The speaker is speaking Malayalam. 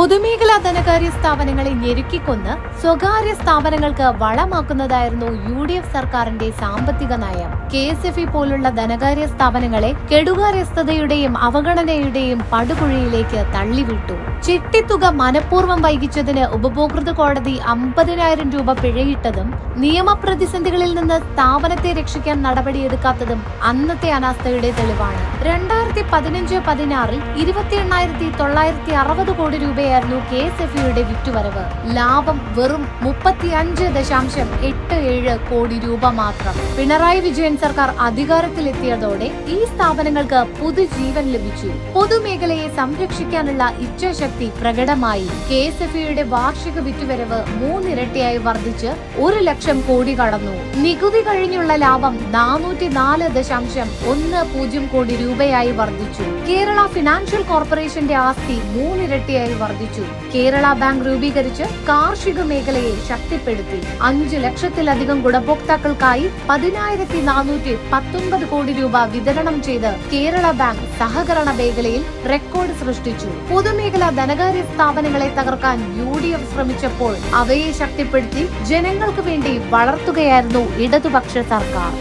പൊതുമേഖലാ ധനകാര്യ സ്ഥാപനങ്ങളെ ഞെരുക്കിക്കൊന്ന് സ്വകാര്യ സ്ഥാപനങ്ങൾക്ക് വളമാക്കുന്നതായിരുന്നു യു ഡി എഫ് സർക്കാരിന്റെ സാമ്പത്തിക നയം. കെ എസ് എഫ് ഇ പോലുള്ള ധനകാര്യ സ്ഥാപനങ്ങളെ കെടുകാര്യസ്ഥതയുടെയും അവഗണനയുടെയും പടുകുഴിയിലേക്ക് തള്ളിവിട്ടു. ചിട്ടിത്തുക മനഃപൂർവം വൈകിച്ചതിന് ഉപഭോക്തൃ കോടതി അമ്പതിനായിരം രൂപ പിഴയിട്ടതും നിയമപ്രതിസന്ധികളിൽ നിന്ന് സ്ഥാപനത്തെ രക്ഷിക്കാൻ നടപടിയെടുക്കാത്തതും അന്നത്തെ അനാസ്ഥയുടെ തെളിവാണ്. രണ്ടായിരത്തി പതിനഞ്ച് പതിനാറിൽ ഇരുപത്തി എണ്ണായിരത്തി തൊള്ളായിരത്തി അറുപത് കോടി രൂപയായിരുന്നു കെ എസ് എഫ് ഇയുടെ വിറ്റുവരവ്. ലാഭം വെറും മുപ്പത്തി അഞ്ച് ദശാംശം എട്ട് ഏഴ് കോടി രൂപ മാത്രം. പിണറായി വിജയൻ സർക്കാർ അധികാരത്തിലെത്തിയതോടെ ഈ സ്ഥാപനങ്ങൾക്ക് പുതുജീവൻ ലഭിച്ചു. പൊതുമേഖലയെ സംരക്ഷിക്കാനുള്ള ഇച്ഛാശക്തി പ്രകടമായി. കെ എസ് എഫ് ഇയുടെ വാർഷിക വിറ്റുവരവ് മൂന്നിരട്ടിയായി വർദ്ധിച്ച് ഒരു ലക്ഷം കോടി കടന്നു. നികുതി കഴിഞ്ഞുള്ള ലാഭം നാനൂറ്റി നാല് ദശാംശം ഒന്ന് പൂജ്യം കോടി രൂപയായി വർദ്ധിച്ചു. കേരള ഫിനാൻഷ്യൽ കോർപ്പറേഷന്റെ ആസ്തി മൂന്നിരട്ടിയായി വർദ്ധിച്ചു. കേരള ബാങ്ക് രൂപീകരിച്ച് കാർഷിക മേഖലയെ ശക്തിപ്പെടുത്തി. അഞ്ചു ലക്ഷത്തിലധികം ഗുണഭോക്താക്കൾക്കായി പതിനായിരത്തി നാനൂറ്റി പത്തൊൻപത് കോടി രൂപ വിതരണം ചെയ്ത് കേരള ബാങ്ക് സഹകരണ മേഖലയിൽ റെക്കോർഡ് സൃഷ്ടിച്ചു. പൊതുമേഖലാ ധനകാര്യ സ്ഥാപനങ്ങളെ തകർക്കാൻ യു ഡി എഫ് ശ്രമിച്ചപ്പോൾ അവയെ ശക്തിപ്പെടുത്തി ജനങ്ങൾക്ക് വേണ്ടി വളർത്തുകയായിരുന്നു ഇടതുപക്ഷ സർക്കാർ.